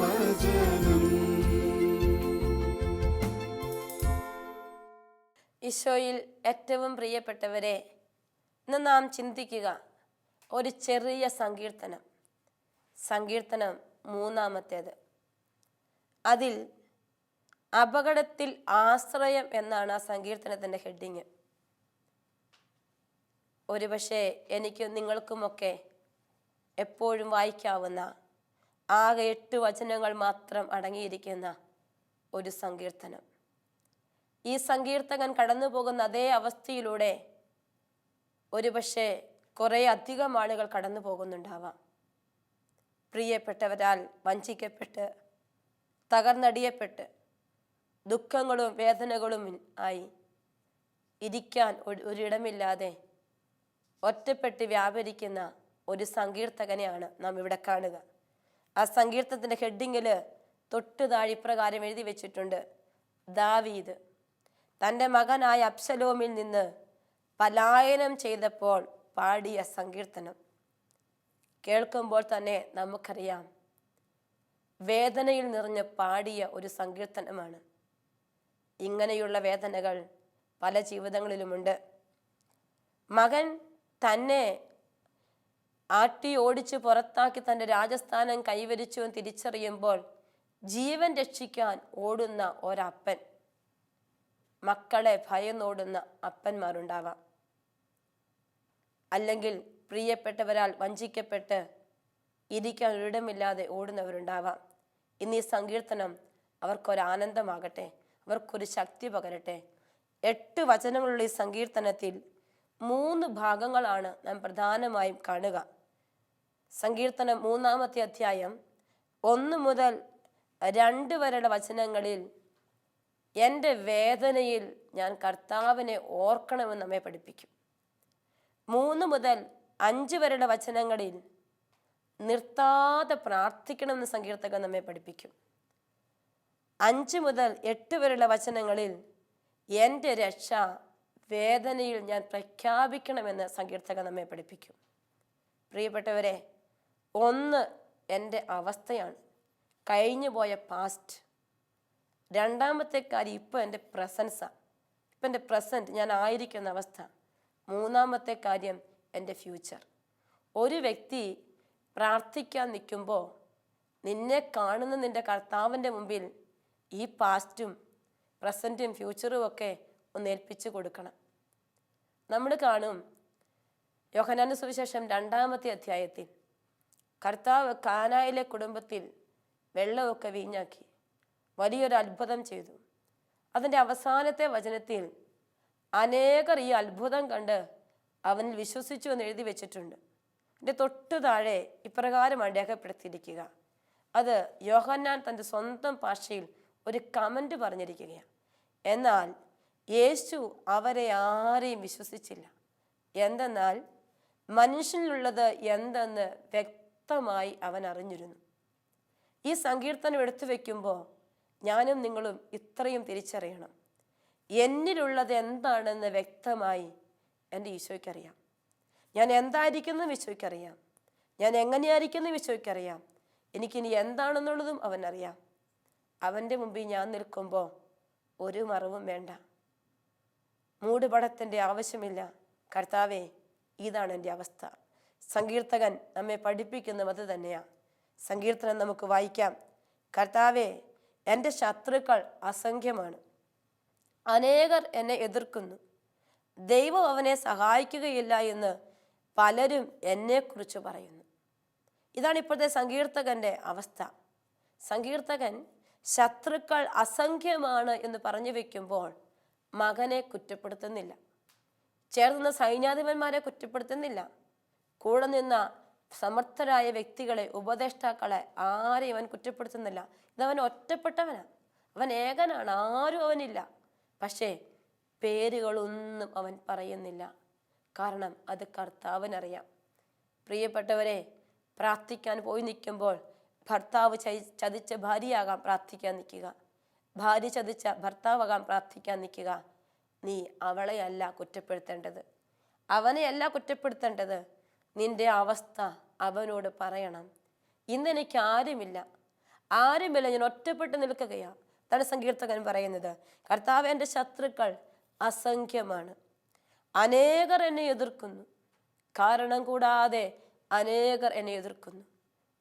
വചനം ഈശോയിൽ ഏറ്റവും പ്രിയപ്പെട്ടവരെ ഇന്ന് നാം ചിന്തിക്കുക ഒരു ചെറിയ സങ്കീർത്തനം. സങ്കീർത്തനം മൂന്നാമത്തേത്. അതിൽ അപകടത്തിൽ ആശ്രയം എന്നാണ് ആ സങ്കീർത്തനത്തിന്റെ ഹെഡിങ്. ഒരുപക്ഷെ എനിക്കും നിങ്ങൾക്കുമൊക്കെ എപ്പോഴും വായിക്കാവുന്ന ആകെ എട്ട് വചനങ്ങൾ മാത്രം അടങ്ങിയിരിക്കുന്ന ഒരു സങ്കീർത്തനം. ഈ സങ്കീർത്തകൻ കടന്നു പോകുന്ന അതേ അവസ്ഥയിലൂടെ ഒരുപക്ഷെ കുറേ അധികം ആളുകൾ കടന്നു പോകുന്നുണ്ടാവാം പ്രിയപ്പെട്ടവരാൽ വഞ്ചിക്കപ്പെട്ട് തകർന്നടിയപ്പെട്ട് ദുഃഖങ്ങളും വേദനകളും ആയി ഇരിക്കാൻ ഒരു- ഒരിടമില്ലാതെ ഒറ്റപ്പെട്ട് വ്യാപരിക്കുന്ന ഒരു സങ്കീർത്തകനെയാണ് നാം ഇവിടെ കാണുക. ആ സങ്കീർത്തനത്തിന്റെ ഹെഡിങ്ങിൽ തൊട്ട് താഴെ ഇപ്രകാരം എഴുതി വെച്ചിട്ടുണ്ട്. ദാവീദ് തന്റെ മകനായ അബ്സലോമിൽ നിന്ന് പലായനം ചെയ്തപ്പോൾ പാടിയ സങ്കീർത്തനം. കേൾക്കുമ്പോൾ തന്നെ നമുക്കറിയാം. വേദനയിൽ നിറഞ്ഞ് പാടിയ ഒരു സങ്കീർത്തനമാണ്. ഇങ്ങനെയുള്ള വേദനകൾ പല ജീവിതങ്ങളിലുമുണ്ട്. മകൻ തന്നെ ആട്ടി ഓടിച്ച് പുറത്താക്കി തന്റെ രാജസ്ഥാനം കൈവരിച്ചു എന്ന് തിരിച്ചറിയുമ്പോൾ ജീവൻ രക്ഷിക്കാൻ ഓടുന്ന ഒരപ്പൻ. മക്കളെ ഭയന്നോടുന്ന അപ്പന്മാരുണ്ടാവാം. അല്ലെങ്കിൽ പ്രിയപ്പെട്ടവരാൽ വഞ്ചിക്കപ്പെട്ട് ഇരിക്കാൻ ഒരിടമില്ലാതെ ഓടുന്നവരുണ്ടാവാം. ഇന്ന് ഈ സങ്കീർത്തനം അവർക്കൊരാനന്ദമാകട്ടെ അവർക്കൊരു ശക്തി പകരട്ടെ. എട്ട് വചനങ്ങളുള്ള ഈ സങ്കീർത്തനത്തിൽ മൂന്ന് ഭാഗങ്ങളാണ് നാം പ്രധാനമായും കാണുക. സങ്കീർത്തനം മൂന്നാമത്തെ അധ്യായം ഒന്ന് മുതൽ രണ്ട് വരെയുള്ള വചനങ്ങളിൽ എന്റെ വേദനയിൽ ഞാൻ കർത്താവിനെ ഓർക്കണമെന്ന് നമ്മെ പഠിപ്പിക്കും. മൂന്ന് മുതൽ അഞ്ച് വരെയുള്ള വചനങ്ങളിൽ നിർത്താതെ പ്രാർത്ഥിക്കണമെന്ന് സങ്കീർത്തകൻ നമ്മെ പഠിപ്പിക്കും. അഞ്ച് മുതൽ എട്ട് വരെയുള്ള വചനങ്ങളിൽ എന്റെ രക്ഷ വേദനയിൽ ഞാൻ പ്രഖ്യാപിക്കണമെന്ന് സങ്കീർത്തകൻ നമ്മെ പഠിപ്പിക്കും. പ്രിയപ്പെട്ടവരെ ഒന്ന് എന്റെ അവസ്ഥയാണ്. കഴിഞ്ഞു പോയ പാസ്റ്റ് രണ്ടാമത്തെ കാര്യം ഇപ്പോൾ എന്റെ പ്രസൻസാണ് ഇപ്പം എന്റെ പ്രസന്റ് ഞാൻ ആയിരിക്കുന്ന അവസ്ഥ. മൂന്നാമത്തെ കാര്യം എന്റെ ഫ്യൂച്ചർ ഒരു വ്യക്തി പ്രാർത്ഥിക്കാൻ നിൽക്കുമ്പോൾ നിന്നെ കാണുന്ന നിന്റെ കർത്താവിന്റെ മുമ്പിൽ ഈ പാസ്റ്റും പ്രസന്റും ഫ്യൂച്ചറും ഒക്കെ ഒന്ന് ഏൽപ്പിച്ചു കൊടുക്കണം. നമ്മൾ കാണും. യോഹനാന സുവിശേഷം രണ്ടാമത്തെ അധ്യായത്തിൽ കർത്താവ് കാനായിലെ കുടുംബത്തിൽ വെള്ളമൊക്കെ വീഞ്ഞാക്കി. വലിയൊരു അത്ഭുതം ചെയ്തു. അതിന്റെ അവസാനത്തെ വചനത്തിൽ അനേകർ ഈ അത്ഭുതം കണ്ട് അവനിൽ വിശ്വസിച്ചു എന്ന് എഴുതി വെച്ചിട്ടുണ്ട്. എന്റെ തൊട്ടു താഴെ ഇപ്രകാരമാണ് രേഖപ്പെടുത്തിയിരിക്കുക അത് യോഹന്നാൻ തന്റെ സ്വന്തം ഭാഷയിൽ ഒരു കമന്റ് പറഞ്ഞിരിക്കുകയാണ്. എന്നാൽ യേശു അവരെ ആരെയും വിശ്വസിച്ചില്ല. എന്തെന്നാൽ മനുഷ്യനിലുള്ളത് എന്തെന്ന് വ്യക്തമായി അവൻ അറിഞ്ഞിരുന്നു. ഈ സങ്കീർത്തനം എടുത്തു വെക്കുമ്പോൾ ഞാനും നിങ്ങളും ഇത്രയും തിരിച്ചറിയണം. എന്നിലുള്ളത് എന്താണെന്ന് വ്യക്തമായി എന്റെ ഈശോയ്ക്കറിയാം. ഞാൻ എന്തായിരിക്കുന്നു ഈശോയ്ക്കറിയാം. ഞാൻ എങ്ങനെയായിരിക്കുന്നു ഈശോയ്ക്കറിയാം. എനിക്കിനി എന്താണെന്നുള്ളതും അവൻ അവനറിയാം. അവന്റെ മുമ്പിൽ ഞാൻ നിൽക്കുമ്പോൾ ഒരു മറവും വേണ്ട. മൂടുപടത്തിന്റെ ആവശ്യമില്ല. കർത്താവേ ഇതാണ് എന്റെ അവസ്ഥ. സങ്കീർത്തകൻ നമ്മെ പഠിപ്പിക്കുന്നതും അത് തന്നെയാണ് സങ്കീർത്തനം നമുക്ക് വായിക്കാം. കർത്താവെ എന്റെ ശത്രുക്കൾ അസംഖ്യമാണ്. അനേകർ എന്നെ എതിർക്കുന്നു. ദൈവം അവനെ സഹായിക്കുകയില്ല എന്ന് പലരും എന്നെക്കുറിച്ച് പറയുന്നു. ഇതാണ് ഇപ്പോഴത്തെ സങ്കീർത്തകന്റെ അവസ്ഥ. സങ്കീർത്തകൻ ശത്രുക്കൾ അസംഖ്യമാണ് എന്ന് പറഞ്ഞു വെക്കുമ്പോൾ മകനെ കുറ്റപ്പെടുത്തുന്നില്ല. ചേർന്ന സൈന്യാധിപന്മാരെ കുറ്റപ്പെടുത്തുന്നില്ല. കൂടെ നിന്ന സമർത്ഥരായ വ്യക്തികളെ ഉപദേഷ്ടാക്കളെ ആരെയും അവൻ കുറ്റപ്പെടുത്തുന്നില്ല. ഇതവൻ ഒറ്റപ്പെട്ടവനാണ് അവൻ ഏകനാണ്. ആരും അവനില്ല. പക്ഷേ പേരുകളൊന്നും അവൻ പറയുന്നില്ല. കാരണം അത് കർത്താവിനറിയാം. പ്രിയപ്പെട്ടവരെ പ്രാർത്ഥിക്കാൻ പോയി നിൽക്കുമ്പോൾ ഭർത്താവ് ചതി- ചതിച്ച ഭാര്യയാകാം പ്രാർത്ഥിക്കാൻ നിൽക്കുക. ഭാര്യ ചതിച്ച ഭർത്താവാകാം പ്രാർത്ഥിക്കാൻ നിൽക്കുക. നീ അവളെയല്ല കുറ്റപ്പെടുത്തേണ്ടത്. അവനെയല്ല കുറ്റപ്പെടുത്തേണ്ടത്. നിന്റെ അവസ്ഥ അവനോട് പറയണം. ഇന്ന് എനിക്ക് ആരുമില്ല. ആരുമില്ല. ഞാൻ ഒറ്റപ്പെട്ട് നിൽക്കുകയാണ് അതാണ് സങ്കീർത്തകൻ പറയുന്നത്. കർത്താവ് എന്റെ ശത്രുക്കൾ അസംഖ്യമാണ്. അനേകർ എന്നെ എതിർക്കുന്നു. കാരണം കൂടാതെ അനേകർ എന്നെ എതിർക്കുന്നു.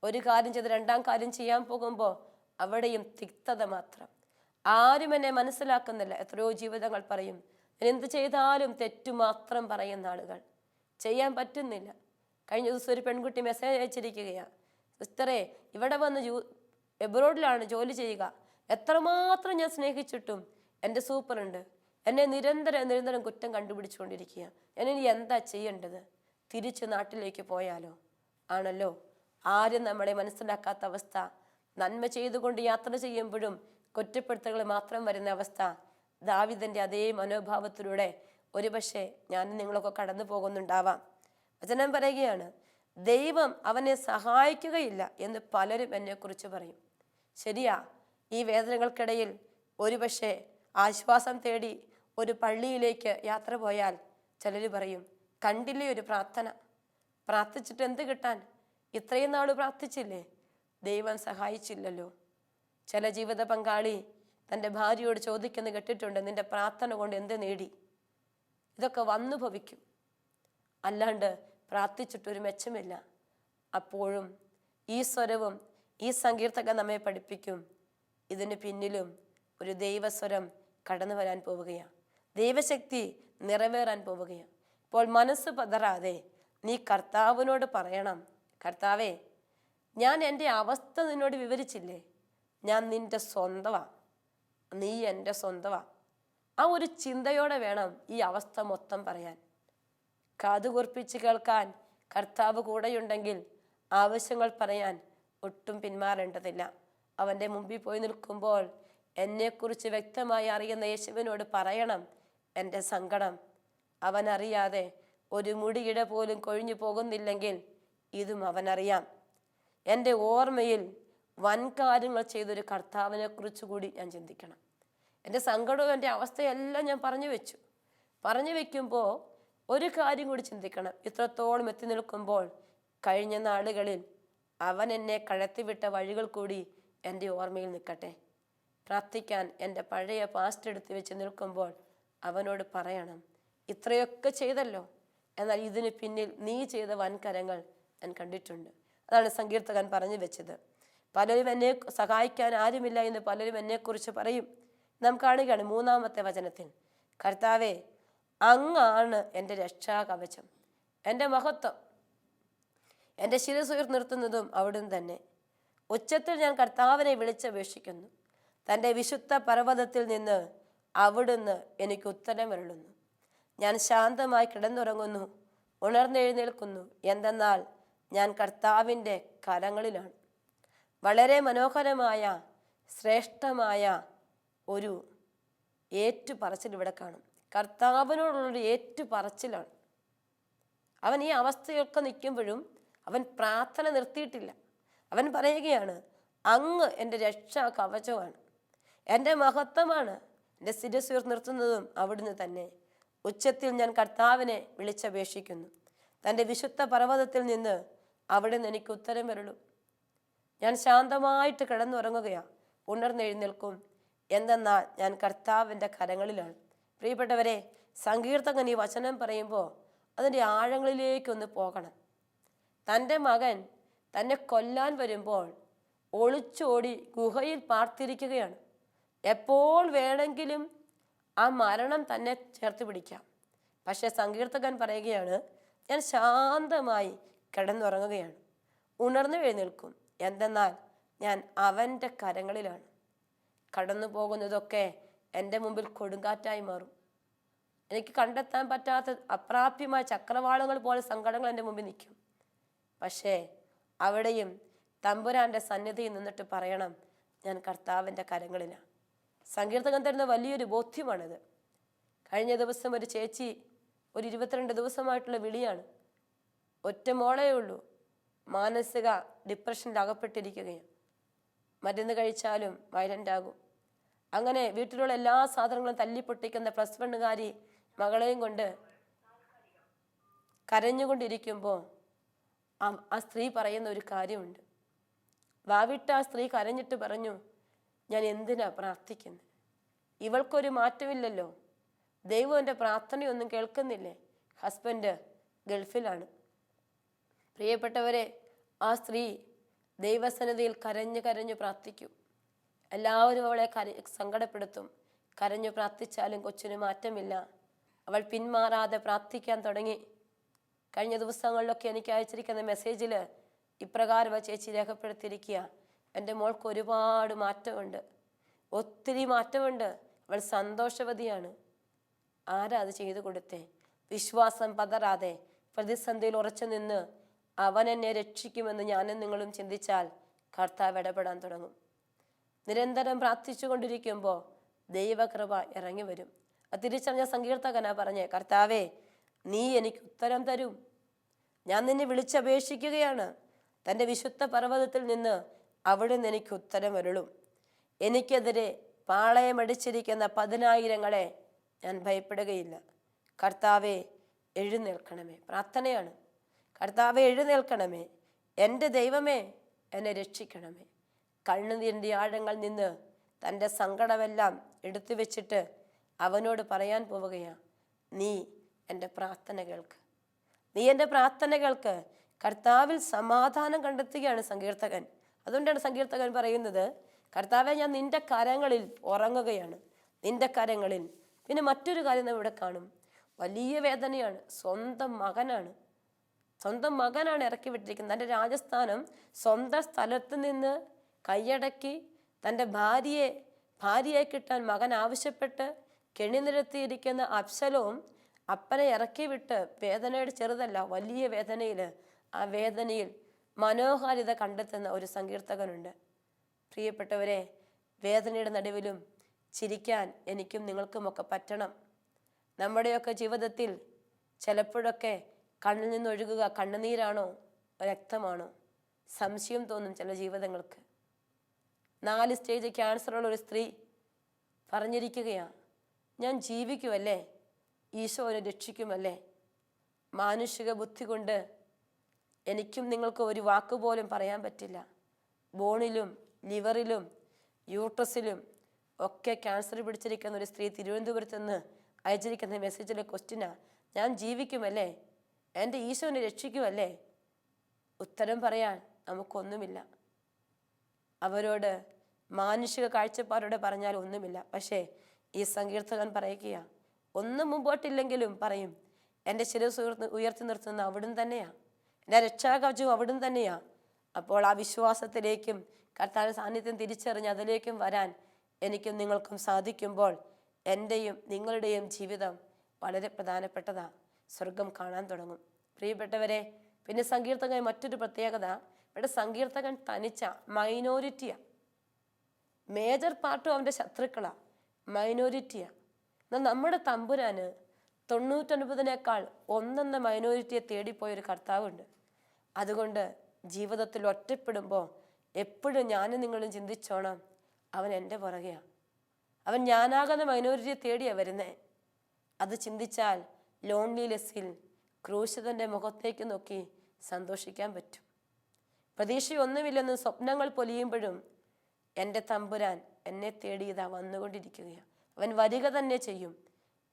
ഒരു കാര്യം ചെയ്ത് രണ്ടാം കാര്യം ചെയ്യാൻ പോകുമ്പോൾ അവിടെയും തിക്തത മാത്രം. ആരും എന്നെ മനസ്സിലാക്കുന്നില്ല. എത്രയോ ജീവിതങ്ങൾ പറയും ഞാൻ എന്ത് ചെയ്താലും തെറ്റു മാത്രം പറയുന്ന ആളുകൾ. ചെയ്യാൻ പറ്റുന്നില്ല. കഴിഞ്ഞ ദിവസം ഒരു പെൺകുട്ടി മെസ്സേജ് അയച്ചിരിക്കുകയാണ് സിസ്റ്ററെ ഇവിടെ വന്ന് ജൂ എബ്രോഡിലാണ് ജോലി ചെയ്യുക. എത്രമാത്രം ഞാൻ സ്നേഹിച്ചിട്ടും എന്റെ സൂപ്പറുണ്ട്. എന്നെ നിരന്തരം നിരന്തരം കുറ്റം കണ്ടുപിടിച്ചുകൊണ്ടിരിക്കുക ഞാൻ ഇനി എന്താ ചെയ്യേണ്ടത്? തിരിച്ച് നാട്ടിലേക്ക് പോയാലോ? ആണല്ലോ. ആരും നമ്മളെ മനസ്സിലാക്കാത്ത അവസ്ഥ. നന്മ ചെയ്തുകൊണ്ട് യാത്ര ചെയ്യുമ്പോഴും കുറ്റപ്പെടുത്തലുകൾ മാത്രം വരുന്ന അവസ്ഥ. ദാവിദന്റെ അതേ മനോഭാവത്തിലൂടെ ഒരുപക്ഷെ ഞാനും നിങ്ങളൊക്കെ കടന്നു പോകുന്നുണ്ടാവാം വചനം പറയുകയാണ് ദൈവം അവനെ സഹായിക്കുകയില്ല എന്ന് പലരും എന്നെക്കുറിച്ച് പറയും. ശരിയാ ഈ വേദനകൾക്കിടയിൽ ഒരുപക്ഷെ ആശ്വാസം തേടി ഒരു പള്ളിയിലേക്ക് യാത്ര പോയാൽ ചിലർ പറയും കണ്ടില്ലേ ഒരു പ്രാർത്ഥന? പ്രാർത്ഥിച്ചിട്ട് എന്ത് കിട്ടാൻ? ഇത്രയും നാൾ പ്രാർത്ഥിച്ചില്ലേ? ദൈവം സഹായിച്ചില്ലല്ലോ. ചില ജീവിത പങ്കാളി തന്റെ ഭാര്യയോട് ചോദിക്കുന്ന കേട്ടിട്ടുണ്ട് നിന്റെ പ്രാർത്ഥന കൊണ്ട് എന്ത് നേടി? ഇതൊക്കെ വന്നു ഭവിക്കും അല്ലാണ്ട് പ്രാർത്ഥിച്ചിട്ടൊരു മെച്ചമില്ല. അപ്പോഴും ഈ സ്വരവും ഈ സങ്കീർത്തക നമ്മെ പഠിപ്പിക്കും. ഇതിന് പിന്നിലും ഒരു ദൈവസ്വരം കടന്നു വരാൻ പോവുകയാണ്. ദൈവശക്തി നിറവേറാൻ പോവുകയാണ്. ഇപ്പോൾ മനസ്സ് പതറാതെ നീ കർത്താവിനോട് പറയണം. കർത്താവേ ഞാൻ എന്റെ അവസ്ഥ നിന്നോട് വിവരിച്ചില്ലേ? ഞാൻ നിന്റെ സ്വന്തമാ നീ എന്റെ സ്വന്തമാ ആ ഒരു ചിന്തയോടെ വേണം ഈ അവസ്ഥ മൊത്തം പറയാൻ. കാതുകുർപ്പിച്ച് കേൾക്കാൻ കർത്താവ് കൂടെയുണ്ടെങ്കിൽ ആവശ്യങ്ങൾ പറയാൻ ഒട്ടും പിന്മാറേണ്ടതില്ല. അവന്റെ മുമ്പിൽ പോയി നിൽക്കുമ്പോൾ എന്നെക്കുറിച്ച് വ്യക്തമായി അറിയുന്ന യേശുവിനോട് പറയണം എന്റെ സങ്കടം. അവനറിയാതെ ഒരു മുടിയിട പോലും കൊഴിഞ്ഞു പോകുന്നില്ലെങ്കിൽ ഇതും അവനറിയാം എന്റെ ഓർമ്മയിൽ വൻ കാര്യങ്ങൾ ചെയ്തൊരു കർത്താവിനെ കുറിച്ച് കൂടി ഞാൻ ചിന്തിക്കണം. എന്റെ സങ്കടവും എന്റെ അവസ്ഥയെല്ലാം ഞാൻ പറഞ്ഞു വെച്ചു. പറഞ്ഞു വെക്കുമ്പോൾ ഒരു കാര്യം കൂടി ചിന്തിക്കണം. ഇത്രത്തോളം എത്തി നിൽക്കുമ്പോൾ കഴിഞ്ഞ നാളുകളിൽ അവൻ എന്നെ കഴത്തിവിട്ട വഴികൾ കൂടി എന്റെ ഓർമ്മയിൽ നിൽക്കട്ടെ. പ്രാർത്ഥിക്കാൻ എന്റെ പഴയ പാസ്റ്റ് എടുത്ത് വെച്ച് നിൽക്കുമ്പോൾ അവനോട് പറയണം ഇത്രയൊക്കെ ചെയ്തല്ലോ. എന്നാൽ ഇതിന് പിന്നിൽ നീ ചെയ്ത വൻകരങ്ങൾ ഞാൻ കണ്ടിട്ടുണ്ട്. അതാണ് സങ്കീർത്തകൻ പറഞ്ഞു വെച്ചത്. പലരും എന്നെ സഹായിക്കാൻ ആരുമില്ല എന്ന് പലരും എന്നെക്കുറിച്ച് പറയും. നാം കാണുകയാണ് മൂന്നാമത്തെ വചനത്തിൽ. കർത്താവെ അങ്ങാണ് എന്റെ രക്ഷാകവചം എന്റെ മഹത്വം. എന്റെ ശിരസ് നിർത്തുന്നതും അവിടുന്ന് തന്നെ. ഉച്ചത്തിൽ ഞാൻ കർത്താവിനെ വിളിച്ചപേക്ഷിക്കുന്നു. തന്റെ വിശുദ്ധ പർവതത്തിൽ നിന്ന് അവിടുന്ന് എനിക്ക് ഉത്തരം വരളുന്നു ഞാൻ ശാന്തമായി കിടന്നുറങ്ങുന്നു ഉണർന്നെഴുന്നേൽക്കുന്നു. എന്തെന്നാൽ ഞാൻ കർത്താവിന്റെ കരങ്ങളിലാണ്. വളരെ മനോഹരമായ ശ്രേഷ്ഠമായ ഒരു ഏറ്റുപറച്ചിൽ ഇവിടെ കാണും. കർത്താവിനോടുള്ളൊരു ഏറ്റുപറച്ചിലാണ്. അവൻ ഈ അവസ്ഥയൊക്കെ നിൽക്കുമ്പോഴും അവൻ പ്രാർത്ഥന നിർത്തിയിട്ടില്ല. അവൻ പറയുകയാണ് അങ്ങ് എന്റെ രക്ഷാ കവചമാണ്. എന്റെ മഹത്വമാണ്. എന്റെ ശിരസുയർ നിർത്തുന്നതും അവിടുന്ന് തന്നെ. ഉച്ചത്തിൽ ഞാൻ കർത്താവിനെ വിളിച്ചപേക്ഷിക്കുന്നു. തന്റെ വിശുദ്ധ പർവതത്തിൽ നിന്ന് അവിടെ നിന്ന് എനിക്ക് ഉത്തരം വരളും ഞാൻ ശാന്തമായിട്ട് കിടന്നുറങ്ങുകയാണ് ഉണർന്നെഴുന്നേൽക്കും എന്തെന്നാൽ ഞാൻ കർത്താവിന്റെ കരങ്ങളിലാണ്. പ്രിയപ്പെട്ടവരെ സങ്കീർത്തകൻ ഈ വചനം പറയുമ്പോൾ അതിന്റെ ആഴങ്ങളിലേക്കൊന്ന് പോകണം. തന്റെ മകൻ തന്നെ കൊല്ലാൻ വരുമ്പോൾ ഒളിച്ചോടി ഗുഹയിൽ പാർത്തിരിക്കുകയാണ്. എപ്പോൾ വേണമെങ്കിലും ആ മരണം തന്നെ ചേർത്ത് പിടിക്കാം. പക്ഷെ സങ്കീർത്തകൻ പറയുകയാണ് ഞാൻ ശാന്തമായി കിടന്നുറങ്ങുകയാണ്. ഉണർന്നു എഴുന്നേൽക്കും. എന്തെന്നാൽ ഞാൻ അവന്റെ കരങ്ങളിലാണ്. കടന്നു പോകുന്നതൊക്കെ എന്റെ മുമ്പിൽ കൊടുങ്കാറ്റായി മാറും. എനിക്ക് കണ്ടെത്താൻ പറ്റാത്ത അപ്രാപ്യമായ ചക്രവാളങ്ങൾ പോലെ സങ്കടങ്ങൾ എന്റെ മുമ്പിൽ നിൽക്കും. പക്ഷേ അവിടെയും തമ്പുരാന്റെ സന്നിധിയിൽ നിന്നിട്ട് പറയണം ഞാൻ കർത്താവിന്റെ കരങ്ങളിലാണ് സങ്കീർത്തകൻ തരുന്ന വലിയൊരു ബോധ്യമാണിത്. കഴിഞ്ഞ ദിവസം ഒരു ചേച്ചി ഒരു ഇരുപത്തിരണ്ട് ദിവസമായിട്ടുള്ള വിളിയാണ്. ഒറ്റ മോളേ ഉള്ളൂ. മാനസിക ഡിപ്രഷനിൽ അകപ്പെട്ടിരിക്കുകയാണ് മരുന്ന് കഴിച്ചാലും വയലന്റ് ആകും അങ്ങനെ വീട്ടിലുള്ള എല്ലാ സാധനങ്ങളും തല്ലിപ്പൊട്ടിക്കുന്ന പ്ലസ് വണ്ണുകാരി മകളെയും കൊണ്ട് കരഞ്ഞുകൊണ്ടിരിക്കുമ്പോൾ ആ സ്ത്രീ പറയുന്ന ഒരു കാര്യമുണ്ട്. വാവിട്ട് ആ സ്ത്രീ കരഞ്ഞിട്ട് പറഞ്ഞു ഞാൻ എന്തിനാ പ്രാർത്ഥിക്കുന്നത് ഇവൾക്കൊരു മാറ്റമില്ലല്ലോ. ദൈവം എന്റെ പ്രാർത്ഥനയൊന്നും കേൾക്കുന്നില്ലേ? ഹസ്ബൻഡ് ഗൾഫിലാണ്. പ്രിയപ്പെട്ടവരെ ആ സ്ത്രീ ദൈവസന്നിധിയിൽ കരഞ്ഞു കരഞ്ഞു പ്രാർത്ഥിക്കും. എല്ലാവരും അവളെ കര സങ്കടപ്പെടുത്തും. കരഞ്ഞു പ്രാർത്ഥിച്ചാലും കൊച്ചിന് മാറ്റമില്ല. അവൾ പിന്മാറാതെ പ്രാർത്ഥിക്കാൻ തുടങ്ങി. കഴിഞ്ഞ ദിവസങ്ങളിലൊക്കെ എനിക്ക് അയച്ചിരിക്കുന്ന മെസ്സേജിൽ ഇപ്രകാരം ചേച്ചി രേഖപ്പെടുത്തിയിരിക്കുക. എന്റെ മോൾക്ക് ഒരുപാട് മാറ്റമുണ്ട്. ഒത്തിരി മാറ്റമുണ്ട്. അവൾ സന്തോഷവതിയാണ്. ആരാ അത് ചെയ്തു കൊടുത്തേ? വിശ്വാസം പതറാതെ പ്രതിസന്ധിയിൽ ഉറച്ചു നിന്ന് അവൻ എന്നെ രക്ഷിക്കുമെന്ന് ഞാനും നിങ്ങളും ചിന്തിച്ചാൽ കർത്താവ് ഇടപെടാൻ തുടങ്ങും. നിരന്തരം പ്രാർത്ഥിച്ചുകൊണ്ടിരിക്കുമ്പോൾ ദൈവകൃപ ഇറങ്ങി വരും അത് തിരിച്ചറിഞ്ഞ സങ്കീർത്തകനാ പറഞ്ഞേ കർത്താവേ നീ എനിക്ക് ഉത്തരം തരും. ഞാൻ നിന്നെ വിളിച്ചപേക്ഷിക്കുകയാണ്. തന്റെ വിശുദ്ധ പർവതത്തിൽ നിന്ന് അവിടെ നിന്ന് എനിക്ക് ഉത്തരം വരുള്ളൂ എനിക്കെതിരെ പാളയമടിച്ചിരിക്കുന്ന പതിനായിരങ്ങളെ ഞാൻ ഭയപ്പെടുകയില്ല. കർത്താവെ എഴുന്നേൽക്കണമേ. പ്രാർത്ഥനയാണ്. കർത്താവെ എഴുന്നേൽക്കണമേ. എന്റെ ദൈവമേ എന്നെ രക്ഷിക്കണമേ. കണ്ണുനീരിന്റെ ആഴങ്ങൾ നിന്ന് തന്റെ സങ്കടമെല്ലാം എടുത്തു വെച്ചിട്ട് അവനോട് പറയാൻ പോവുകയാണ് നീ എന്റെ പ്രാർത്ഥന കേൾക്ക്. നീ എന്റെ പ്രാർത്ഥന കേൾക്ക്. കർത്താവിൽ സമാധാനം കണ്ടെത്തുകയാണ് സങ്കീർത്തകൻ. അതുകൊണ്ടാണ് സങ്കീർത്തകൻ പറയുന്നത് കർത്താവെ ഞാൻ നിന്റെ കരങ്ങളിൽ ഉറങ്ങുകയാണ്. നിന്റെ കരങ്ങളിൽ. പിന്നെ മറ്റൊരു കാര്യം നമ്മൾ ഇവിടെ കാണും. വലിയ വേദനയാണ്. സ്വന്തം മകനാണ്. സ്വന്തം മകനാണ് ഇറക്കി വിട്ടിരിക്കുന്നത്. തന്റെ രാജസ്ഥാനം സ്വന്തം സ്ഥലത്ത് നിന്ന് കൈയടക്കി തന്റെ ഭാര്യയെ ഭാര്യയെ കിട്ടാൻ മകൻ ആവശ്യപ്പെട്ട് കെണിനിരത്തിയിരിക്കുന്ന അപ്സലവും അപ്പനെ ഇറക്കി വിട്ട് വേദനയുടെ ചെറുതല്ല വലിയ വേദനയിൽ ആ വേദനയിൽ മനോഹാരിത കണ്ടെത്തുന്ന ഒരു സങ്കീർത്തകനുണ്ട്. പ്രിയപ്പെട്ടവരെ വേദനയുടെ നടുവിലും ചിരിക്കാൻ എനിക്കും നിങ്ങൾക്കുമൊക്കെ പറ്റണം. നമ്മുടെയൊക്കെ ജീവിതത്തിൽ ചിലപ്പോഴൊക്കെ കണ്ണിൽ നിന്നൊഴുകുക കണ്ണുനീരാണോ? രക്തമാണോ? സംശയം തോന്നും ചില ജീവിതങ്ങൾക്ക്. നാല് സ്റ്റേജ് ക്യാൻസറുള്ള ഒരു സ്ത്രീ പറഞ്ഞിരിക്കുകയാണ്. ഞാൻ ജീവിക്കുമല്ലേ? ഈശോനെ രക്ഷിക്കുമല്ലേ? മാനുഷിക ബുദ്ധി കൊണ്ട് എനിക്കും നിങ്ങൾക്ക് ഒരു വാക്കുപോലും പറയാൻ പറ്റില്ല. ബോണിലും ലിവറിലും യൂട്രസിലും ഒക്കെ ക്യാൻസർ പിടിച്ചിരിക്കുന്ന ഒരു സ്ത്രീ തിരുവനന്തപുരത്ത് നിന്ന് അയച്ചിരിക്കുന്ന മെസ്സേജിലെ ക്വസ്റ്റിനാണ് ഞാൻ ജീവിക്കുമല്ലേ? എന്റെ ഈശോനെ രക്ഷിക്കുമല്ലേ? ഉത്തരം പറയാൻ നമുക്കൊന്നുമില്ല. അവരോട് മാനുഷിക കാഴ്ചപ്പാടോടെ പറഞ്ഞാൽ ഒന്നുമില്ല. പക്ഷേ ഈ സങ്കീർത്തകൻ പറയുകയാ ഒന്നും മുമ്പോട്ടില്ലെങ്കിലും പറയും എന്റെ ശിരസ് ഉയർത്തി ഉയർത്തി നിർത്തുന്ന അവിടും തന്നെയാണ് എന്റെ രക്ഷാകവചവും അവിടും തന്നെയാണ് അപ്പോൾ ആ വിശ്വാസത്തിലേക്കും കർത്താവ് സാന്നിധ്യം തിരിച്ചറിഞ്ഞ് അതിലേക്കും വരാൻ എനിക്കും നിങ്ങൾക്കും സാധിക്കുമ്പോൾ എന്റെയും നിങ്ങളുടെയും ജീവിതം വളരെ പ്രധാനപ്പെട്ടതാണ് സ്വർഗം കാണാൻ തുടങ്ങും. പ്രിയപ്പെട്ടവരെ പിന്നെ സങ്കീർത്തകൻ മറ്റൊരു പ്രത്യേകത ഇവിടെ സങ്കീർത്തകൻ തനിച്ച മൈനോരിറ്റിയാ. മേജർ പാർട്ടും അവന്റെ ശത്രുക്കളാണ് മൈനോരിറ്റിയാണ് എന്നാൽ നമ്മുടെ തമ്പുരാന് തൊണ്ണൂറ്റൊൻപതിനേക്കാൾ ഒന്നെന്ന മൈനോരിറ്റിയെ തേടിപ്പോയൊരു കർത്താവുണ്ട്. അതുകൊണ്ട് ജീവിതത്തിൽ ഒറ്റപ്പെടുമ്പോൾ എപ്പോഴും ഞാനും നിങ്ങളും ചിന്തിച്ചോണം അവൻ എന്റെ പുറകെയാണ് അവൻ ഞാനാകുന്ന മൈനോരിറ്റിയെ തേടിയാണ് വരുന്നേ. അത് ചിന്തിച്ചാൽ ലോൺലിനെസ്സിൽ ക്രൂശിതന്റെ മുഖത്തേക്ക് നോക്കി സന്തോഷിക്കാൻ പറ്റും. പ്രതീക്ഷയൊന്നുമില്ലെന്ന് സ്വപ്നങ്ങൾ പൊലിയുമ്പോഴും എന്റെ തമ്പുരാൻ എന്നെ തേടി ഇതാ വന്നുകൊണ്ടിരിക്കുകയാണ് അവൻ വരിക തന്നെ ചെയ്യും.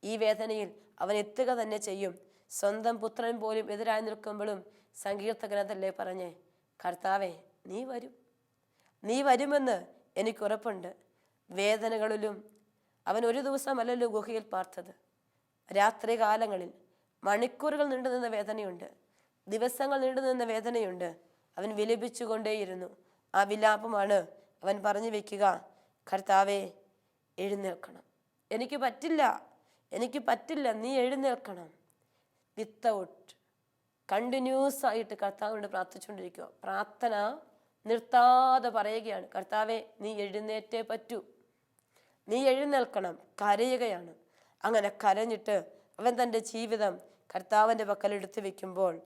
ഈ വേദനയിൽ അവൻ എത്തുക തന്നെ ചെയ്യും. സ്വന്തം പുത്രൻ പോലും എതിരായി നിൽക്കുമ്പോഴും സങ്കീർത്തകനതല്ലേ പറഞ്ഞേ? കർത്താവേ നീ വരും. നീ വരുമെന്ന് എനിക്ക് ഉറപ്പുണ്ട്. വേദനകളിലും അവൻ ഒരു ദിവസമല്ലല്ലോ ഗുഹയിൽ പാർത്തത്. രാത്രി കാലങ്ങളിൽ മണിക്കൂറുകൾ നീണ്ടു നിന്ന വേദനയുണ്ട്. ദിവസങ്ങൾ നീണ്ടു നിന്ന വേദനയുണ്ട്. അവൻ വിലപിച്ചുകൊണ്ടേയിരുന്നു. ആ വിലാപമാണ് അവൻ പറഞ്ഞു വെക്കുക കർത്താവേ എഴുന്നേൽക്കണം. എനിക്ക് പറ്റില്ല എനിക്ക് പറ്റില്ല നീ എഴുന്നേൽക്കണം. വിത്തൗട്ട് കണ്ടിന്യൂസ് ആയിട്ട് കർത്താവിനോട് പ്രാർത്ഥിച്ചുകൊണ്ടിരിക്കുക. പ്രാർത്ഥന നിർത്താതെ പറയുകയാണ് കർത്താവെ നീ എഴുന്നേറ്റേ പറ്റൂ. നീ എഴുന്നേൽക്കണം കരയുകയാണ്. അങ്ങനെ കരഞ്ഞിട്ട് അവൻ തന്റെ ജീവിതം കർത്താവിന്റെ പക്കൽ എടുത്തു വെക്കുമ്പോൾ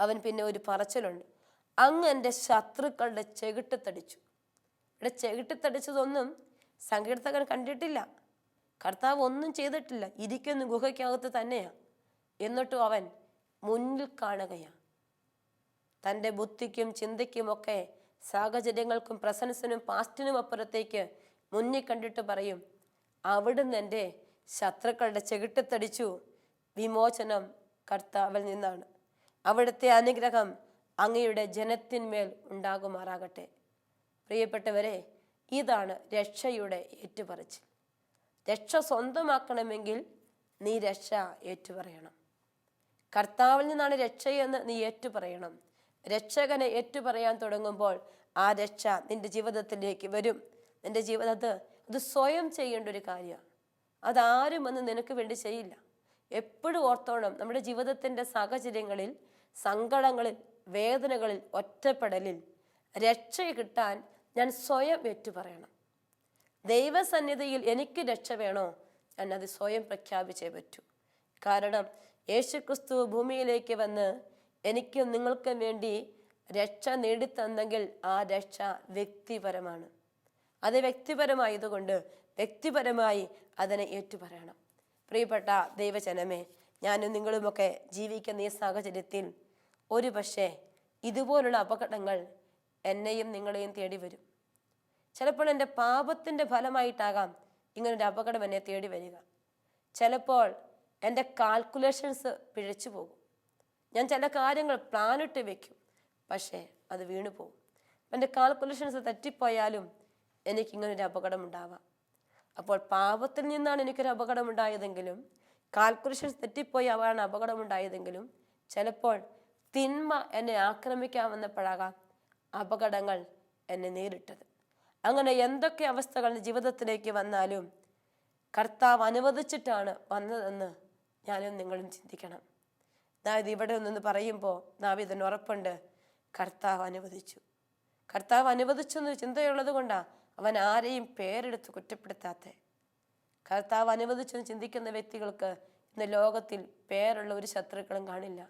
അവൻ പിന്നെ ഒരു പറച്ചിലുണ്ട്. അങ്ങ് എന്റെ ശത്രുക്കളുടെ ചെകിട്ടത്തടിച്ചു ഇവിടെ ചെകിട്ടിത്തടിച്ചതൊന്നും സങ്കീർത്തകൻ കണ്ടിട്ടില്ല. കർത്താവ് ഒന്നും ചെയ്തിട്ടില്ല. ഇരിക്കുന്ന ഗുഹയ്ക്കകത്ത് തന്നെയാണ് എന്നിട്ടും അവൻ മുന്നിൽ കാണുകയാണ് തന്റെ ബുദ്ധിക്കും ചിന്തയ്ക്കുമൊക്കെ സാഹചര്യങ്ങൾക്കും പ്രസൻസിനും പാസ്റ്റിനും അപ്പുറത്തേക്ക് മുന്നിൽ കണ്ടിട്ട് പറയും അവിടുന്ന് എന്റെ ശത്രുക്കളുടെ ചെകിട്ടിത്തടിച്ചു വിമോചനം കർത്താവിൽ നിന്നാണ്. അവിടുത്തെ അനുഗ്രഹം അങ്ങയുടെ ജനത്തിന്മേൽ ഉണ്ടാകുമാറാകട്ടെ. പ്രിയപ്പെട്ടവരെ ഇതാണ് രക്ഷയുടെ ഏറ്റുപറച്ചിൽ. രക്ഷ സ്വന്തമാക്കണമെങ്കിൽ നീ രക്ഷ ഏറ്റുപറയണം. കർത്താവിൽ നിന്നാണ് രക്ഷയെന്ന് നീ ഏറ്റുപറയണം. രക്ഷകനെ ഏറ്റുപറയാൻ തുടങ്ങുമ്പോൾ ആ രക്ഷ നിന്റെ ജീവിതത്തിലേക്ക് വരും. നിന്റെ ജീവിതത്ത് അത് സ്വയം ചെയ്യേണ്ട ഒരു കാര്യമാണ്. അതാരും അന്ന് നിനക്ക് വേണ്ടി ചെയ്യില്ല. എപ്പോഴും ഓർത്തോണം നമ്മുടെ ജീവിതത്തിന്റെ സാഹചര്യങ്ങളിൽ സങ്കടങ്ങളിൽ വേദനകളിൽ ഒറ്റപ്പെടലിൽ രക്ഷ കിട്ടാൻ ഞാൻ സ്വയം ഏറ്റു പറയണം. ദൈവസന്നിധിയിൽ എനിക്ക് രക്ഷ വേണോ? ഞാൻ അത് സ്വയം പ്രഖ്യാപിച്ചേ പറ്റൂ. കാരണം യേശുക്രിസ്തു ഭൂമിയിലേക്ക് വന്ന് എനിക്കും നിങ്ങൾക്കും വേണ്ടി രക്ഷ നേടിത്തന്നെങ്കിൽ ആ രക്ഷ വ്യക്തിപരമാണ്. അത് വ്യക്തിപരമായതുകൊണ്ട് വ്യക്തിപരമായി അതിനെ ഏറ്റുപറയണം പ്രിയപ്പെട്ട ദൈവജനമേ ഞാനും നിങ്ങളുമൊക്കെ ജീവിക്കുന്ന ഈ സാഹചര്യത്തിൽ ഒരു പക്ഷേ ഇതുപോലുള്ള അപകടങ്ങൾ എന്നെയും നിങ്ങളെയും തേടി വരും. ചിലപ്പോൾ എന്റെ പാപത്തിന്റെ ഫലമായിട്ടാകാം ഇങ്ങനൊരു അപകടം എന്നെ തേടി വരിക. ചിലപ്പോൾ എന്റെ കാൽക്കുലേഷൻസ് പിഴച്ചു പോകും. ഞാൻ ചില കാര്യങ്ങൾ പ്ലാനിട്ട് വെക്കും പക്ഷേ അത് വീണു പോകും. എന്റെ കാൽക്കുലേഷൻസ് തെറ്റിപ്പോയാലും എനിക്ക് എനിക്കിങ്ങനൊരു അപകടം ഉണ്ടാവാം. അപ്പോൾ പാപത്തിൽ നിന്നാണ് എനിക്കൊരു അപകടം ഉണ്ടായതെങ്കിലും കാൽക്കുലേഷൻസ് തെറ്റിപ്പോയി അവരാണ് അപകടം ഉണ്ടായതെങ്കിലും ചിലപ്പോൾ തിന്മ എന്നെ ആക്രമിക്കാമെന്നപ്പോഴാകാം അപകടങ്ങൾ എന്നെ നേരിട്ടത്. അങ്ങനെ എന്തൊക്കെ അവസ്ഥകൾ ജീവിതത്തിലേക്ക് വന്നാലും കർത്താവ് അനുവദിച്ചിട്ടാണ് വന്നതെന്ന് ഞാനും നിങ്ങളും ചിന്തിക്കണം. അതായത് ഇവിടെ നിന്ന് പറയുമ്പോൾ നാം ഇതിന് ഉറപ്പുണ്ട്. കർത്താവ് അനുവദിച്ചു. കർത്താവ് അനുവദിച്ചു എന്ന് ചിന്തയുള്ളത് കൊണ്ടാണ് അവൻ ആരെയും പേരെടുത്ത് കുറ്റപ്പെടുത്താത്ത. കർത്താവ് അനുവദിച്ചു എന്ന് ചിന്തിക്കുന്ന വ്യക്തികൾക്ക് ഇന്ന് ലോകത്തിൽ പേരുള്ള ഒരു ശത്രുക്കളും കാണില്ല.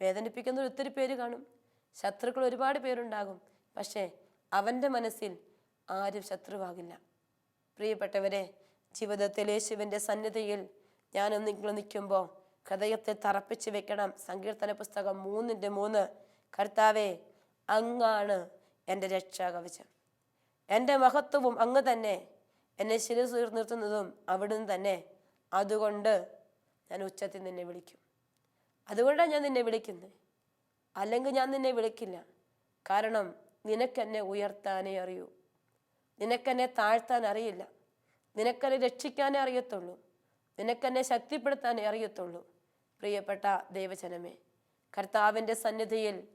വേദനിപ്പിക്കുന്ന ഒത്തിരി പേര് കാണും. ശത്രുക്കൾ ഒരുപാട് പേരുണ്ടാകും. പക്ഷേ അവന്റെ മനസ്സിൽ ആരും ശത്രുവാകില്ല. പ്രിയപ്പെട്ടവരെ ജീവിതത്തിൽ യേശുവിന്റെ സന്നിധിയിൽ ഞാനും നിങ്ങൾ നിൽക്കുമ്പോൾ ഹൃദയത്തെ തറപ്പിച്ച് വെക്കണം. സങ്കീർത്തന പുസ്തകം മൂന്നിന്റെ മൂന്ന്. കർത്താവേ അങ്ങാണ് എന്റെ രക്ഷാകവചം. എന്റെ മഹത്വവും അങ്ങ് തന്നെ. എന്നെ ശിരസ് ഉയർന്നിർത്തുന്നതും അവിടുന്ന് തന്നെ. അതുകൊണ്ട് ഞാൻ ഉച്ചത്തിൽ നിന്നെ വിളിക്കും. അതുകൊണ്ടാണ് ഞാൻ നിന്നെ വിളിക്കുന്നത്. അല്ലെങ്കിൽ ഞാൻ നിന്നെ വിളിക്കില്ല. കാരണം നിനക്കെന്നെ ഉയർത്താനേ അറിയൂ. നിനക്കെന്നെ താഴ്ത്താൻ അറിയില്ല. നിനക്കെന്നെ രക്ഷിക്കാനേ അറിയത്തുള്ളൂ. നിനക്കെന്നെ ശക്തിപ്പെടുത്താനേ അറിയത്തുള്ളൂ. പ്രിയപ്പെട്ട ദൈവജനമേ കർത്താവിന്റെ സന്നിധിയിൽ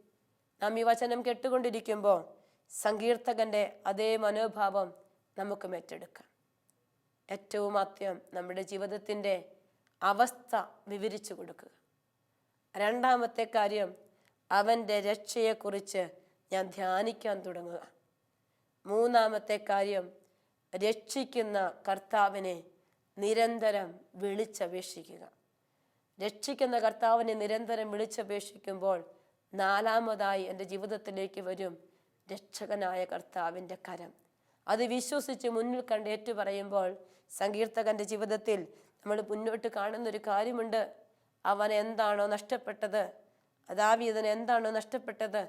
നാം ഈ വചനം കേട്ടുകൊണ്ടിരിക്കുമ്പോൾ സങ്കീർത്തകന്റെ അതേ മനോഭാവം നമുക്ക് ഏറ്റെടുക്കാം ഏറ്റവും ആദ്യം നമ്മുടെ ജീവിതത്തിന്റെ അവസ്ഥ വിവരിച്ചു കൊടുക്കുക. രണ്ടാമത്തെ കാര്യം അവന്റെ രക്ഷയെക്കുറിച്ച് ഞാൻ ധ്യാനിക്കാൻ തുടങ്ങുക. മൂന്നാമത്തെ കാര്യം രക്ഷിക്കുന്ന കർത്താവിനെ നിരന്തരം വിളിച്ചപേക്ഷിക്കുക. രക്ഷിക്കുന്ന കർത്താവിനെ നിരന്തരം വിളിച്ചപേക്ഷിക്കുമ്പോൾ നാലാമതായി എന്റെ ജീവിതത്തിലേക്ക് വരും രക്ഷകനായ കർത്താവിന്റെ കരം. അത് വിശ്വസിച്ച് മുന്നിൽ കണ്ട് ഏറ്റു പറയുമ്പോൾ സങ്കീർത്തകന്റെ ജീവിതത്തിൽ നമ്മൾ മുന്നോട്ട് കാണുന്നൊരു കാര്യമുണ്ട്. അവൻ എന്താണോ നഷ്ടപ്പെട്ടത് അദാവീതന് എന്താണ് നഷ്ടപ്പെട്ടത്?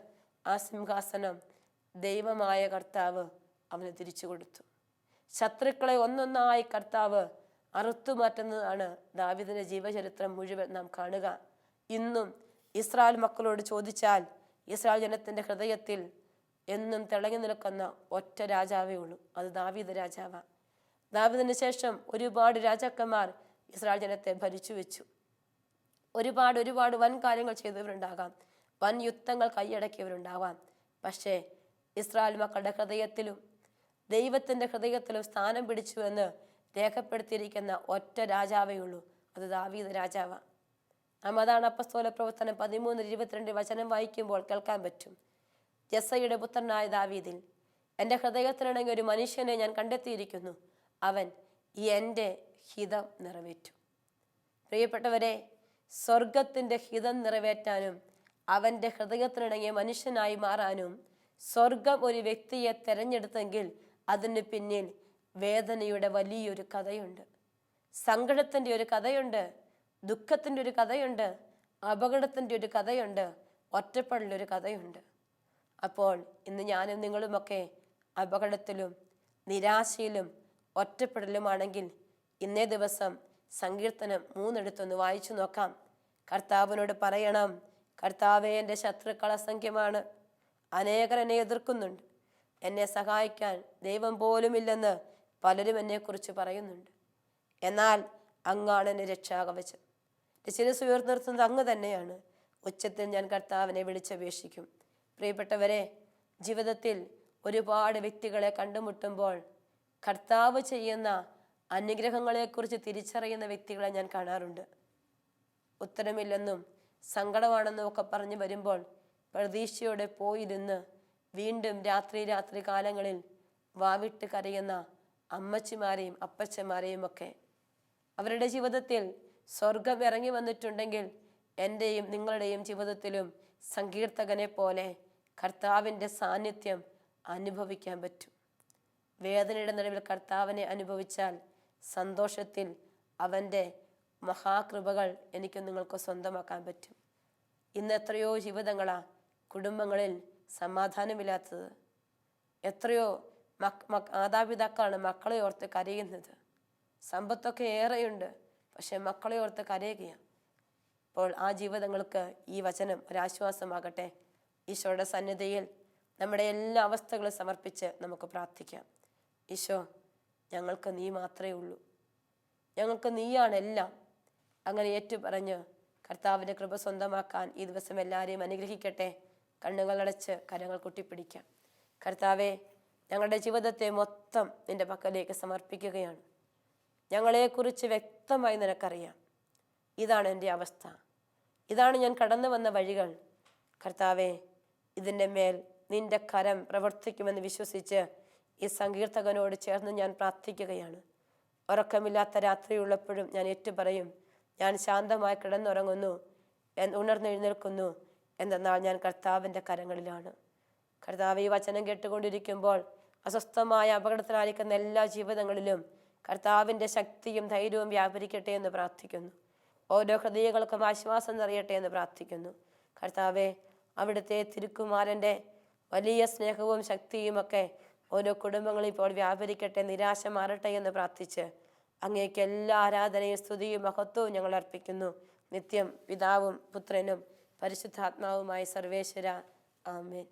ആ സിംഹാസനം ദൈവമായ കർത്താവ് അവന് തിരിച്ചു കൊടുത്തു. ശത്രുക്കളെ ഒന്നൊന്നായി കർത്താവ് അറുത്തുമാറ്റുന്നതാണ് ദാവിദിന്റെ ജീവചരിത്രം മുഴുവൻ നാം കാണുക. ഇന്നും ഇസ്രായേൽ മക്കളോട് ചോദിച്ചാൽ ഇസ്രായേൽ ജനത്തിന്റെ ഹൃദയത്തിൽ എന്നും തിളങ്ങി നിൽക്കുന്ന ഒറ്റ രാജാവേ ഉള്ളൂ. അത് ദാവീദ് രാജാവാണ് ദാവീദിന് ശേഷം ഒരുപാട് രാജാക്കന്മാർ ഇസ്രായേൽ ജനത്തെ ഭരിച്ചു വെച്ചു ഒരുപാട് ഒരുപാട് വൻ കാര്യങ്ങൾ ചെയ്തവരുണ്ടാകാം. വൻ യുദ്ധങ്ങൾ കൈയടക്കിയവരുണ്ടാവാം പക്ഷേ ഇസ്രായേൽ മക്കളുടെ ഹൃദയത്തിലും ദൈവത്തിന്റെ ഹൃദയത്തിലും സ്ഥാനം പിടിച്ചു എന്ന് രേഖപ്പെടുത്തിയിരിക്കുന്ന ഒറ്റ രാജാവേ ഉള്ളൂ. അത് ദാവീദ് രാജാവാണ് നാം അതാണ് അപ്പസ്തോല പ്രവർത്തനം പതിമൂന്ന് ഇരുപത്തിരണ്ട് വചനം വായിക്കുമ്പോൾ കേൾക്കാൻ പറ്റും. ജസയുടെ പുത്രനായ ദാവീദിൽ എന്റെ ഹൃദയത്തിലിണങ്ങിയ ഒരു മനുഷ്യനെ ഞാൻ കണ്ടെത്തിയിരിക്കുന്നു. അവൻ എന്റെ ഹിതം നിറവേറ്റും. പ്രിയപ്പെട്ടവരെ സ്വർഗത്തിന്റെ ഹിതം നിറവേറ്റാനും അവന്റെ ഹൃദയത്തിനിണങ്ങിയ മനുഷ്യനായി മാറാനും സ്വർഗം ഒരു വ്യക്തിയെ തെരഞ്ഞെടുത്തെങ്കിൽ അതിന് പിന്നിൽ വേദനയുടെ വലിയൊരു കഥയുണ്ട്. സങ്കടത്തിന്റെ ഒരു കഥയുണ്ട് ദുഃഖത്തിന്റെ ഒരു കഥയുണ്ട് അപകടത്തിന്റെ ഒരു കഥയുണ്ട് ഒറ്റപ്പെടലൊരു കഥയുണ്ട്. അപ്പോൾ ഇന്ന് ഞാനും നിങ്ങളുമൊക്കെ അപകടത്തിലും നിരാശയിലും ഒറ്റപ്പെടലുമാണെങ്കിൽ ഇന്നേ ദിവസം സങ്കീർത്തനം മൂന്നെടുത്തൊന്ന് വായിച്ചു നോക്കാം. കർത്താവിനോട് പറയണം കർത്താവെ എന്റെ ശത്രുക്കൾ അസംഖ്യമാണ്. അനേകർ എന്നെ എതിർക്കുന്നുണ്ട്. എന്നെ സഹായിക്കാൻ ദൈവം പോലുമില്ലെന്ന് പലരും എന്നെക്കുറിച്ച് പറയുന്നുണ്ട്. എന്നാൽ അങ്ങാണ് എന്റെ രക്ഷാകവചം. ശിരസ് ഉയർന്നിർത്തുന്നത് അങ്ങ് തന്നെയാണ്. ഉച്ചത്തിൽ ഞാൻ കർത്താവിനെ വിളിച്ചപേക്ഷിക്കും. പ്രിയപ്പെട്ടവരെ ജീവിതത്തിൽ ഒരുപാട് വ്യക്തികളെ കണ്ടുമുട്ടുമ്പോൾ കർത്താവ് ചെയ്യുന്ന അനുഗ്രഹങ്ങളെക്കുറിച്ച് തിരിച്ചറിയുന്ന വ്യക്തികളെ ഞാൻ കാണാറുണ്ട്. ഉത്തരമില്ലെന്നും സങ്കടമാണെന്നും ഒക്കെ പറഞ്ഞു വരുമ്പോൾ പ്രതീക്ഷയോടെ പോയിരുന്ന് വീണ്ടും രാത്രി രാത്രി കാലങ്ങളിൽ വാവിട്ട് കരയുന്ന അമ്മച്ചിമാരെയും അപ്പച്ചന്മാരെയും ഒക്കെ. അവരുടെ ജീവിതത്തിൽ സ്വർഗം ഇറങ്ങി വന്നിട്ടുണ്ടെങ്കിൽ എന്റെയും നിങ്ങളുടെയും ജീവിതത്തിലും സങ്കീർത്തകനെ പോലെ കർത്താവിന്റെ സാന്നിധ്യം അനുഭവിക്കാൻ പറ്റും. വേദനയുടെ നടുവിൽ കർത്താവിനെ അനുഭവിച്ചാൽ സന്തോഷത്തിൽ അവന്റെ മഹാകൃപകൾ എനിക്ക് നിങ്ങൾക്ക് സ്വന്തമാക്കാൻ പറ്റും. ഇന്ന് എത്രയോ ജീവിതങ്ങളാ കുടുംബങ്ങളിൽ സമാധാനമില്ലാത്തത്. എത്രയോ മക് മാതാപിതാക്കളാണ് മക്കളെ ഓർത്ത് കരയുന്നത്. സമ്പത്തൊക്കെ ഏറെയുണ്ട് പക്ഷെ മക്കളെ ഓർത്ത് കരയുകയാണ് അപ്പോൾ ആ ജീവിതങ്ങൾക്ക് ഈ വചനം ഒരാശ്വാസമാകട്ടെ. ഈശോയുടെ സന്നിധിയിൽ നമ്മുടെ എല്ലാ അവസ്ഥകളും സമർപ്പിച്ച് നമുക്ക് പ്രാർത്ഥിക്കാം. ഈശോ ഞങ്ങൾക്ക് നീ മാത്രമേ ഉള്ളൂ. ഞങ്ങൾക്ക് നീയാണ് എല്ലാം. അങ്ങനെ ഏറ്റുപറഞ്ഞ് കർത്താവിന്റെ കൃപ സ്വന്തമാക്കാൻ ഈ ദിവസം എല്ലാവരെയും അനുഗ്രഹിക്കട്ടെ. കണ്ണുകളടച്ച് കരങ്ങൾ കുട്ടിപ്പിടിക്കാം. കർത്താവെ ഞങ്ങളുടെ ജീവിതത്തെ മൊത്തം നിന്റെ പക്കലേക്ക് സമർപ്പിക്കുകയാണ്. ഞങ്ങളെക്കുറിച്ച് വ്യക്തമായി നിനക്കറിയാം. ഇതാണ് എന്റെ അവസ്ഥ. ഇതാണ് ഞാൻ കടന്നു വന്ന വഴികൾ. കർത്താവെ ഇതിന്റെ മേൽ നിന്റെ കരം പ്രവർത്തിക്കുമെന്ന് വിശ്വസിച്ച് ഈ സങ്കീർത്തകനോട് ചേർന്ന് ഞാൻ പ്രാർത്ഥിക്കുകയാണ്. ഉറക്കമില്ലാത്ത രാത്രിയുള്ളപ്പോഴും ഞാൻ ഏറ്റുപറയും ഞാൻ ശാന്തമായി കിടന്നുറങ്ങുന്നു ഉണർന്നെഴുന്നേൽക്കുന്നു എന്തെന്നാൽ ഞാൻ കർത്താവിന്റെ കരങ്ങളിലാണ്. കർത്താവ് ഈ വചനം കേട്ടുകൊണ്ടിരിക്കുമ്പോൾ അസ്വസ്ഥമായ അപകടത്തിലായിരിക്കുന്ന എല്ലാ ജീവിതങ്ങളിലും കർത്താവിന്റെ ശക്തിയും ധൈര്യവും വ്യാപരിക്കട്ടെ എന്ന് പ്രാർത്ഥിക്കുന്നു. ഓരോ ഹൃദയങ്ങൾക്കും ആശ്വാസം നിറയട്ടെ എന്ന് പ്രാർത്ഥിക്കുന്നു. കർത്താവെ അവിടുത്തെ തിരുക്കുമാരന്റെ വലിയ സ്നേഹവും ശക്തിയും ഒക്കെ ഓരോ കുടുംബങ്ങളും ഇപ്പോൾ വ്യാപരിക്കട്ടെ നിരാശ മാറട്ടെ എന്ന് പ്രാർത്ഥിച്ച് അങ്ങേക്ക് എല്ലാ ആരാധനയും സ്തുതിയും മഹത്വവും ഞങ്ങൾ അർപ്പിക്കുന്നു. നിത്യം പിതാവും പുത്രനും പരിശുദ്ധാത്മാവുമായി സർവേശ്വര. ആമേൻ.